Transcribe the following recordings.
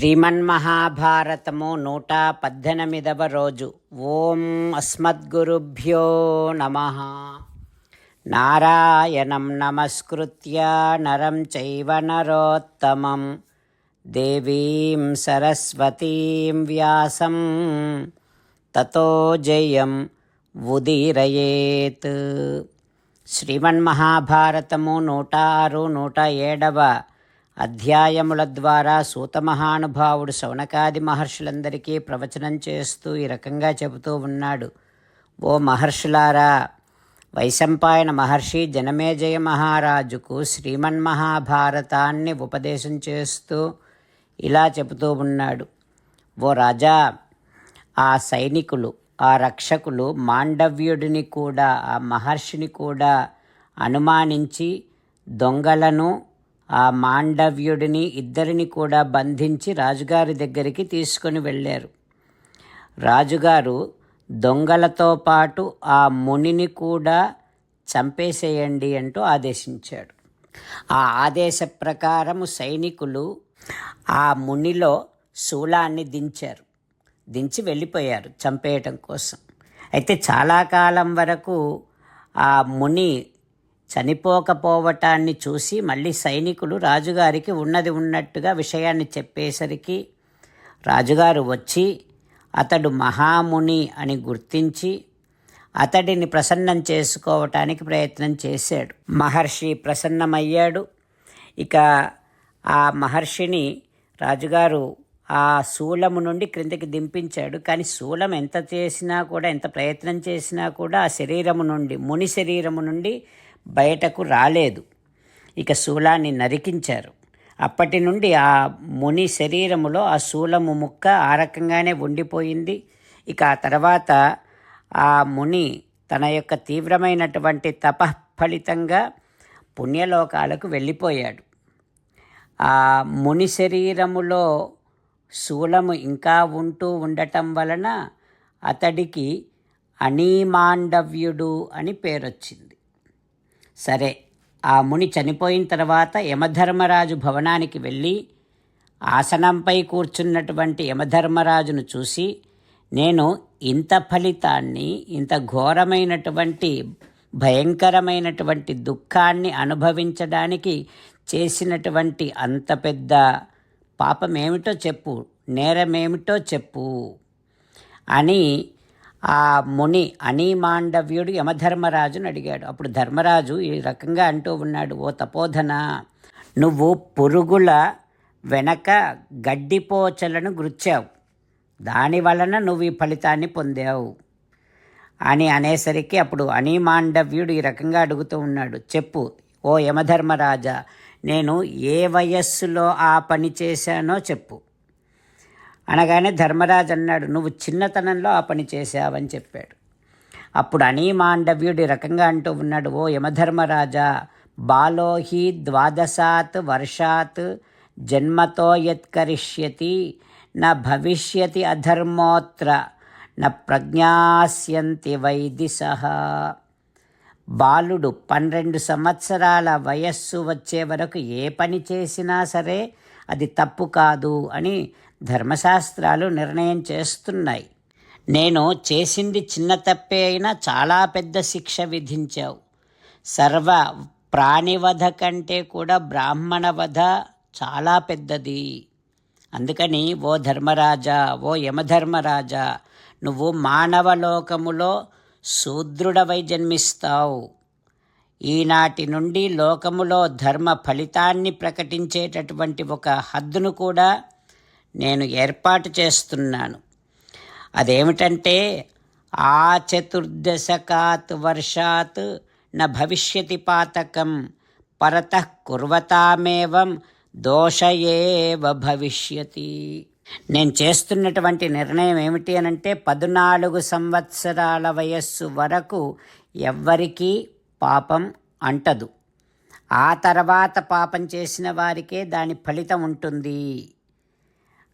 శ్రీమన్మహాభారతము నూట పద్దెనిమిదవ రోజు ఓం అస్మద్గురుభ్యో నమ నారాయణం నమస్కృత్య నరం చైవ నరోత్తమం దేవీం సరస్వతీం వ్యాసం తతో జయం ఉదీరయేత్ శ్రీమన్మహాభారతము నూట ఆరు నూట ఏడవ అధ్యాయముల ద్వారా సూత మహానుభావుడు శౌనకాది మహర్షులందరికీ ప్రవచనం చేస్తూ ఈ రకంగా చెబుతూ ఉన్నాడు. ఓ మహర్షులారా వైశంపాయన మహర్షి జనమేజయ మహారాజుకు శ్రీమన్మహాభారతాన్ని ఉపదేశం చేస్తూ ఇలా చెబుతూ ఉన్నాడు. ఓ రాజా ఆ సైనికులు ఆ రక్షకులు మాండవ్యుడిని కూడా ఆ మహర్షిని కూడా అనుమానించి దొంగలను ఆ మాండవ్యుడిని ఇద్దరిని కూడా బంధించి రాజుగారి దగ్గరికి తీసుకొని వెళ్ళారు. రాజుగారు దొంగలతో పాటు ఆ మునిని కూడా చంపేసేయండి అంటూ ఆదేశించాడు. ఆ ఆదేశ ప్రకారము సైనికులు ఆ మునిలో శూలాన్ని దించారు. దించి వెళ్ళిపోయారు చంపేయటం కోసం. అయితే చాలా కాలం వరకు ఆ ముని చనిపోకపోవటాన్ని చూసి మళ్ళీ సైనికులు రాజుగారికి ఉన్నది ఉన్నట్టుగా విషయాన్ని చెప్పేసరికి రాజుగారు వచ్చి అతడు మహాముని అని గుర్తించి అతడిని ప్రసన్నం చేసుకోవటానికి ప్రయత్నం చేశాడు. మహర్షి ప్రసన్నమయ్యాడు. ఇక ఆ మహర్షిని రాజుగారు ఆ శూలము నుండి క్రిందకి దింపించాడు. కానీ శూలం ఎంత చేసినా కూడా ఎంత ప్రయత్నం చేసినా కూడా ఆ శరీరము నుండి ముని శరీరము నుండి బయటకు రాలేదు. ఇక శూలాన్ని నరికించారు. అప్పటి నుండి ఆ ముని శరీరములో ఆ శూలము ముక్క ఆ రకంగానే ఉండిపోయింది. ఇక ఆ తర్వాత ఆ ముని తన యొక్క తీవ్రమైనటువంటి తప ఫలితంగా పుణ్యలోకాలకు వెళ్ళిపోయాడు. ఆ ముని శరీరములో శూలము ఇంకా ఉంటూ ఉండటం వలన అతడికి అనీమాండవ్యుడు అని పేరొచ్చింది. సరే ఆ ముని చనిపోయిన తర్వాత యమధర్మరాజు భవనానికి వెళ్ళి ఆసనంపై కూర్చున్నటువంటి యమధర్మరాజును చూసి నేను ఇంత ఫలితాన్ని ఇంత ఘోరమైనటువంటి భయంకరమైనటువంటి దుఃఖాన్ని అనుభవించడానికి చేసినటువంటి అంత పెద్ద పాపమేమిటో చెప్పు నేరమేమిటో చెప్పు అని ఆ ముని అనీమాండవ్యుడు యమధర్మరాజును అడిగాడు. అప్పుడు ధర్మరాజు ఈ రకంగా అంటూ ఉన్నాడు ఓ తపోధన నువ్వు పురుగుల వెనక గడ్డిపోచలను గుర్చావు. దాని వలన నువ్వు ఈ ఫలితాన్ని పొందావు. అని అనేసరికి అప్పుడు అనీమాండవ్యుడు ఈ రకంగా అడుగుతూ ఉన్నాడు చెప్పు ఓ యమధర్మరాజా నేను ఏ వయస్సులో ఆ పని చేశానో చెప్పు. అనగానే ధర్మరాజు అన్నాడు నువ్వు చిన్నతనంలో ఆ పని చేశావని చెప్పాడు. అప్పుడు అనీమాండవ్యుడి రకంగా అంటూ ఉన్నాడు ఓ యమధర్మరాజా బాలోహి ద్వాదశాత్ వర్షాత్ జన్మతో యత్కరిష్యతి నా భవిష్యతి అధర్మోత్ర నా ప్రజ్ఞాస్యంతి వైదిశ బాలుడు పన్నెండు సంవత్సరాల వయస్సు వచ్చే వరకు ఏ పని చేసినా సరే అది తప్పు కాదు అని ధర్మశాస్త్రాలు నిర్ణయం చేస్తున్నాయి. నేను చేసింది చిన్న తప్పే అయినా చాలా పెద్ద శిక్ష విధించావు. సర్వ ప్రాణివధ కంటే కూడా బ్రాహ్మణ వధ చాలా పెద్దది. అందుకని ఓ ధర్మరాజా ఓ యమధర్మరాజా నువ్వు మానవలోకములో శూద్రుడవై జన్మిస్తావు. ఈనాటి నుండి లోకములో ధర్మ ఫలితాన్ని ప్రకటించేటటువంటి ఒక హద్దును కూడా నేను ఏర్పాటు చేస్తున్నాను. అదేమిటంటే ఆ చతుర్దశకాత్ వర్షాత్ న భవిష్యతి పాతకం పరత కుర్వతామేవం దోషయేవ భవిష్యతి. నేను చేస్తున్నటువంటి నిర్ణయం ఏమిటి అనంటే పద్నాలుగు సంవత్సరాల వయస్సు వరకు ఎవ్వరికీ పాపం అంటదు. ఆ తర్వాత పాపం చేసిన వారికే దాని ఫలితం ఉంటుంది.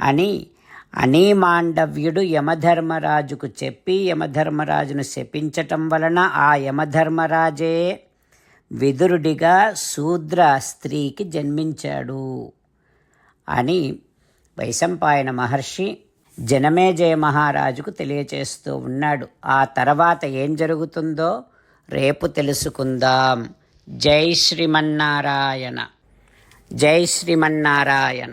అని అనీమాండవ్యుడు యమధర్మరాజుకు చెప్పి యమధర్మరాజును శపించటం వలన ఆ యమధర్మరాజే విదురుడిగా శూద్ర స్త్రీకి జన్మించాడు అని వైశంపాయన మహర్షి జనమేజయ మహారాజుకు తెలియచేస్తూ ఉన్నాడు. ఆ తర్వాత ఏం జరుగుతుందో రేపు తెలుసుకుందాం. జై శ్రీమన్నారాయణ. జై శ్రీమన్నారాయణ.